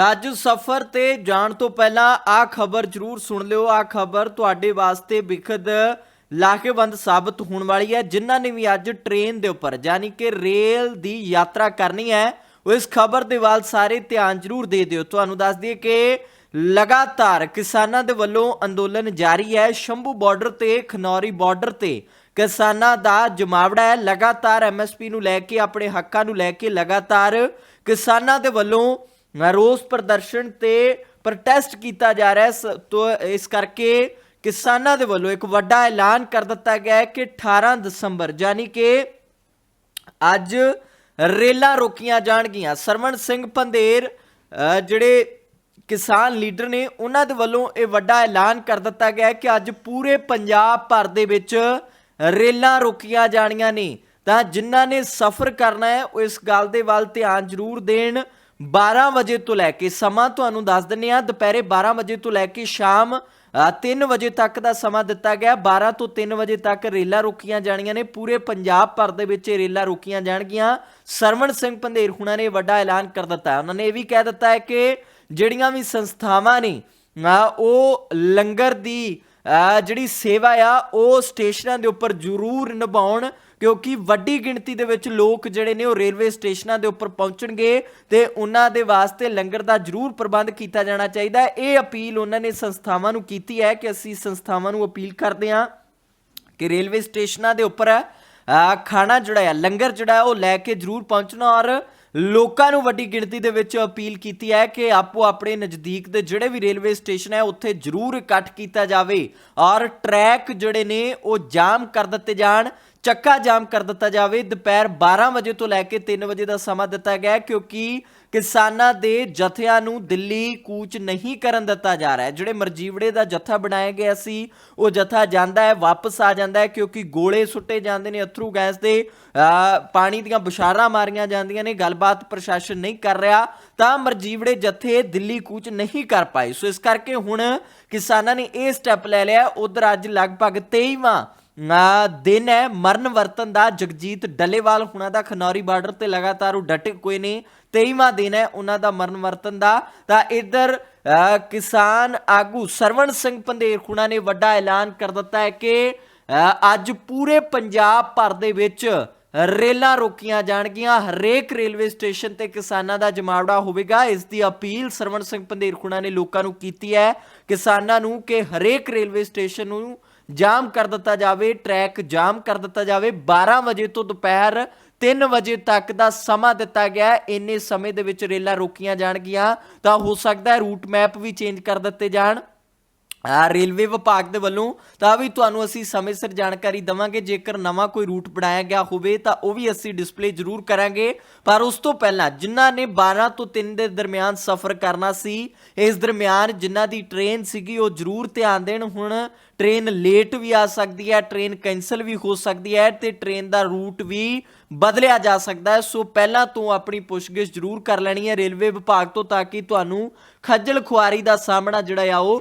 ਅੱਜ ਸਫ਼ਰ ਤੇ ਜਾਣ ਤੋਂ ਪਹਿਲਾਂ ਆ ਖਬਰ ਜਰੂਰ ਸੁਣ ਲਿਓ। ਆ ਖਬਰ ਤੁਹਾਡੇ ਵਾਸਤੇ ਬਿਖਦ ਲਾਹੇਵੰਦ ਸਾਬਤ ਹੋਣ ਵਾਲੀ ਹੈ, ਜਿਨ੍ਹਾਂ ਨੇ ਵੀ ਅੱਜ ਟ੍ਰੇਨ ਦੇ ਉੱਪਰ ਯਾਨੀ ਕਿ ਰੇਲ ਦੀ ਯਾਤਰਾ ਕਰਨੀ ਹੈ, ਉਹ ਇਸ ਖਬਰ ਦੇ ਵੱਲ ਸਾਰੇ ਧਿਆਨ ਜਰੂਰ ਦੇ ਦਿਓ। ਤੁਹਾਨੂੰ ਦੱਸ ਦਈਏ ਕਿ ਲਗਾਤਾਰ ਕਿਸਾਨਾਂ ਦੇ ਵੱਲੋਂ ਅੰਦੋਲਨ ਜਾਰੀ ਹੈ। ਸ਼ੰਭੂ ਬਾਰਡਰ ਤੇ, ਖਨੌਰੀ ਬਾਰਡਰ ਤੇ ਕਿਸਾਨਾਂ ਦਾ ਜਮਾਵੜਾ ਹੈ। ਲਗਾਤਾਰ ਐਮਐਸਪੀ ਨੂੰ ਲੈ ਕੇ, ਆਪਣੇ ਹੱਕਾਂ ਨੂੰ ਲੈ ਕੇ ਲਗਾਤਾਰ ਕਿਸਾਨਾਂ ਦੇ ਵੱਲੋਂ ਰੋਸ ਪ੍ਰਦਰਸ਼ਨ ਤੇ ਪ੍ਰੋਟੈਸਟ ਕੀਤਾ ਜਾ ਰਿਹਾ ਹੈ। ਸ- ਇਸ ਕਰਕੇ ਕਿਸਾਨਾਂ ਦੇ ਵੱਲੋਂ ਇੱਕ ਵੱਡਾ ਐਲਾਨ ਕਰ ਦਿੱਤਾ ਗਿਆ ਹੈ ਕਿ 18 ਦਸੰਬਰ, ਯਾਨੀ ਕਿ ਅੱਜ ਰੇਲਾਂ ਰੋਕੀਆਂ ਜਾਣਗੀਆਂ। ਸਰਵਣ ਸਿੰਘ ਪੰਦੇਰ ਜਿਹੜੇ ਕਿਸਾਨ ਲੀਡਰ ਨੇ, ਉਹਨਾਂ ਦੇ ਵੱਲੋਂ ਇਹ ਵੱਡਾ ਐਲਾਨ ਕਰ ਦਿੱਤਾ ਗਿਆ ਹੈ ਕਿ ਅੱਜ ਪੂਰੇ ਪੰਜਾਬ ਭਰ ਦੇ ਵਿੱਚ ਰੇਲਾਂ ਰੋਕੀਆਂ ਜਾਣੀਆਂ ਨੇ। ਤਾਂ ਜਿਨ੍ਹਾਂ ਨੇ ਸਫ਼ਰ ਕਰਨਾ ਹੈ, ਉਹ ਇਸ ਗੱਲ ਦੇ ਵੱਲ ਧਿਆਨ ਜ਼ਰੂਰ ਦੇਣ। 12 ਵਜੇ ਤੋਂ ਲੈ ਕੇ ਸਮਾਂ ਤੁਹਾਨੂੰ ਦੱਸ ਦਿੰਨੇ ਆ ਦੁਪਹਿਰੇ 12 ਵਜੇ ਤੋਂ ਲੈ ਕੇ ਸ਼ਾਮ 3 ਵਜੇ ਤੱਕ ਦਾ ਸਮਾਂ ਦਿੱਤਾ ਗਿਆ। 12 ਤੋਂ 3 ਵਜੇ ਤੱਕ ਰੇਲਾਂ ਰੋਕੀਆਂ ਜਾਣੀਆਂ ਨੇ। ਪੂਰੇ ਪੰਜਾਬ ਭਰ ਦੇ ਵਿੱਚ ਇਹ ਰੇਲਾਂ ਰੋਕੀਆਂ ਜਾਣਗੀਆਂ। ਸਰਵਣ ਸਿੰਘ ਪੰਧੇਰ ਹੁਣਾਂ ਨੇ ਵੱਡਾ ਐਲਾਨ ਕਰ ਦਿੱਤਾ। ਉਹਨਾਂ ਨੇ ਇਹ ਵੀ ਕਹਿ ਦਿੱਤਾ ਹੈ ਕਿ ਜਿਹੜੀਆਂ ਵੀ ਸੰਸਥਾਵਾਂ ਨੇ ਉਹ ਲੰਗਰ ਦੀ ਜਿਹੜੀ ਸੇਵਾ ਆ, ਉਹ ਸਟੇਸ਼ਨਾਂ ਦੇ ਉੱਪਰ ਜ਼ਰੂਰ ਨਿਭਾਉਣ। ਕਿਉਂਕਿ ਵੱਡੀ ਗਿਣਤੀ ਦੇ ਵਿੱਚ ਲੋਕ ਜਿਹੜੇ ਨੇ ਉਹ ਰੇਲਵੇ ਸਟੇਸ਼ਨਾਂ ਦੇ ਉੱਪਰ ਪਹੁੰਚਣਗੇ ਤੇ ਉਹਨਾਂ ਦੇ ਵਾਸਤੇ ਲੰਗਰ ਦਾ ਜ਼ਰੂਰ ਪ੍ਰਬੰਧ ਕੀਤਾ ਜਾਣਾ ਚਾਹੀਦਾ ਹੈ। ਇਹ ਅਪੀਲ ਉਹਨਾਂ ਨੇ ਸੰਸਥਾਵਾਂ ਨੂੰ ਕੀਤੀ ਹੈ ਕਿ ਅਸੀਂ ਸੰਸਥਾਵਾਂ ਨੂੰ ਅਪੀਲ ਕਰਦੇ ਹਾਂ ਕਿ ਰੇਲਵੇ ਸਟੇਸ਼ਨਾਂ ਦੇ ਉੱਪਰ ਖਾਣਾ ਜਿਹੜਾ ਹੈ, ਲੰਗਰ ਜਿਹੜਾ ਉਹ ਲੈ ਕੇ ਜ਼ਰੂਰ ਪਹੁੰਚਣਾ ਔਰ ਲੋਕਾਂ ਨੂੰ ਵੱਡੀ ਗਿਣਤੀ ਦੇ ਵਿੱਚ ਅਪੀਲ ਕੀਤੀ ਹੈ ਕਿ ਆਪੋ ਆਪਣੇ ਨਜ਼ਦੀਕ ਦੇ ਜਿਹੜੇ ਵੀ ਰੇਲਵੇ ਸਟੇਸ਼ਨ ਹੈ ਉੱਥੇ ਜ਼ਰੂਰ ਇਕੱਠ ਕੀਤਾ ਜਾਵੇ ਔਰ ਟਰੈਕ ਜਿਹੜੇ ਨੇ ਉਹ ਜਾਮ ਕਰ ਦਿੱਤੇ ਜਾਣ। ਚੱਕਾ ਜਾਮ ਕਰ ਦਿੱਤਾ ਜਾਵੇ। ਦੁਪਹਿਰ 12 ਵਜੇ ਤੋਂ ਲੈ ਕੇ 3 ਵਜੇ ਦਾ ਸਮਾਂ ਦਿੱਤਾ ਗਿਆ ਹੈ, ਕਿਉਂਕਿ ਕਿਸਾਨਾਂ ਦੇ ਜਥਿਆਂ ਨੂੰ ਦਿੱਲੀ ਕੂਚ ਨਹੀਂ ਕਰਨ ਦਿੱਤਾ ਜਾ ਰਿਹਾ ਹੈ। ਜਿਹੜੇ ਮਰਜੀਵੜੇ ਦਾ ਜਥਾ ਬਣਾਇਆ ਗਿਆ ਸੀ, ਉਹ ਜਥਾ ਜਾਂਦਾ ਹੈ, ਵਾਪਸ ਆ ਜਾਂਦਾ ਹੈ, ਕਿਉਂਕਿ ਗੋਲੇ ਸੁੱਟੇ ਜਾਂਦੇ ਨੇ, ਅਥਰੂ ਗੈਸ ਦੇ ਪਾਣੀ ਦੀਆਂ ਬੁਸ਼ਾਰਾਂ ਮਾਰੀਆਂ ਜਾਂਦੀਆਂ ਨੇ, ਗੱਲਬਾਤ ਪ੍ਰਸ਼ਾਸਨ ਨਹੀਂ ਕਰ ਰਿਹਾ, ਤਾਂ ਮਰਜੀਵੜੇ ਜਥੇ ਦਿੱਲੀ ਕੂਚ ਨਹੀਂ ਕਰ ਪਾਏ। ਸੋ ਇਸ ਕਰਕੇ ਹੁਣ ਕਿਸਾਨਾਂ ਨੇ ਇਹ ਸਟੈਪ ਲੈ ਲਿਆ। ਉਧਰ ਅੱਜ ਲਗਭਗ 23ਵਾਂ ਦਿਨ ਹੈ, ਮਰਨ ਵਰਤਨ ਦਾ, ਜਗਜੀਤ ਡੱਲੇਵਾਲ ਹੁਣਾਂ ਦਾ, ਖਨੌਰੀ ਬਾਰਡਰ ਤੇ ਲਗਾਤਾਰ ਉਹ ਡਟੇ ਕੋਈ ਨੇ। 23ਵਾਂ ਦਿਨ ਹੈ, ਉਹਨਾਂ ਦਾ ਮਰਨ ਵਰਤਨ ਦਾ। ਤਾਂ ਇੱਧਰ ਕਿਸਾਨ ਆਗੂ ਸਰਵਣ ਸਿੰਘ ਪੰਧੇਰ ਹੁਣਾਂ ਨੇ ਵੱਡਾ ਐਲਾਨ ਕਰ ਦਿੱਤਾ ਹੈ ਕਿ ਅੱਜ ਪੂਰੇ ਪੰਜਾਬ ਭਰ ਦੇ ਵਿੱਚ ਰੇਲਾਂ ਰੋਕੀਆਂ ਜਾਣਗੀਆਂ। ਹਰੇਕ ਰੇਲਵੇ ਸਟੇਸ਼ਨ ਤੇ ਕਿਸਾਨਾਂ ਦਾ ਜਮਾਵੜਾ ਹੋਵੇਗਾ। ਇਸ ਦੀ ਅਪੀਲ ਸਰਵਣ ਸਿੰਘ ਪੰਧੇਰ ਖੁਣਾ ਨੇ ਲੋਕਾਂ ਨੂੰ ਕੀਤੀ ਹੈ ਕਿਸਾਨਾਂ ਨੂੰ ਕਿ ਹਰੇਕ ਰੇਲਵੇ ਸਟੇਸ਼ਨ ਨੂੰ ਜਾਮ ਕਰ ਦਿੱਤਾ ਜਾਵੇ ਟਰੈਕ ਜਾਮ ਕਰ ਦਿੱਤਾ ਜਾਵੇ। 12 ਵਜੇ ਤੋਂ ਦੁਪਹਿਰ 3 ਵਜੇ ਤੱਕ ਦਾ ਸਮਾਂ ਦਿੱਤਾ ਗਿਆ ਇੰਨੇ ਸਮੇਂ ਦੇ ਵਿੱਚ ਰੇਲਾਂ ਰੋਕੀਆਂ ਜਾਣਗੀਆਂ ਤਾਂ ਹੋ ਸਕਦਾ ਹੈ ਰੂਟ ਮੈਪ ਵੀ ਚੇਂਜ ਕਰ ਦਿੱਤੇ ਜਾਣ। ਆ ਰੇਲਵੇ ਵਿਭਾਗ ਦੇ ਵੱਲੋਂ ਤਾਂ ਵੀ ਤੁਹਾਨੂੰ ਅਸੀਂ ਸਮੇਂ ਸਿਰ ਜਾਣਕਾਰੀ ਦਵਾਂਗੇ, ਜੇਕਰ ਨਵਾਂ ਕੋਈ ਰੂਟ ਬਣਾਇਆ ਗਿਆ ਹੋਵੇ ਤਾਂ ਉਹ ਵੀ ਅਸੀਂ ਡਿਸਪਲੇ ਜ਼ਰੂਰ ਕਰਾਂਗੇ। ਪਰ ਉਸ ਤੋਂ ਪਹਿਲਾਂ ਜਿਨ੍ਹਾਂ ਨੇ 12 ਤੋਂ 3 ਦੇ ਦਰਮਿਆਨ ਸਫ਼ਰ ਕਰਨਾ ਸੀ, ਇਸ ਦਰਮਿਆਨ ਜਿਨ੍ਹਾਂ ਦੀ ਟ੍ਰੇਨ ਸੀਗੀ, ਉਹ ਜ਼ਰੂਰ ਧਿਆਨ ਦੇਣ। ਹੁਣ ਟ੍ਰੇਨ ਲੇਟ ਵੀ ਆ ਸਕਦੀ ਹੈ ਟ੍ਰੇਨ ਕੈਨਸਲ ਵੀ ਹੋ ਸਕਦੀ ਹੈ ਤੇ ਟ੍ਰੇਨ ਦਾ ਰੂਟ ਵੀ ਬਦਲਿਆ ਜਾ ਸਕਦਾ ਹੈ। ਸੋ ਪਹਿਲਾਂ ਤੋਂ ਆਪਣੀ ਪੁੱਛਗਿੱਛ ਜ਼ਰੂਰ ਕਰ ਲੈਣੀ ਹੈ ਰੇਲਵੇ ਵਿਭਾਗ ਤੋਂ ਤਾਂ ਕਿ ਤੁਹਾਨੂੰ ਖੱਜਲ ਖੁਆਰੀ ਦਾ ਸਾਹਮਣਾ ਜਿਹੜਾ ਆ ਉਹ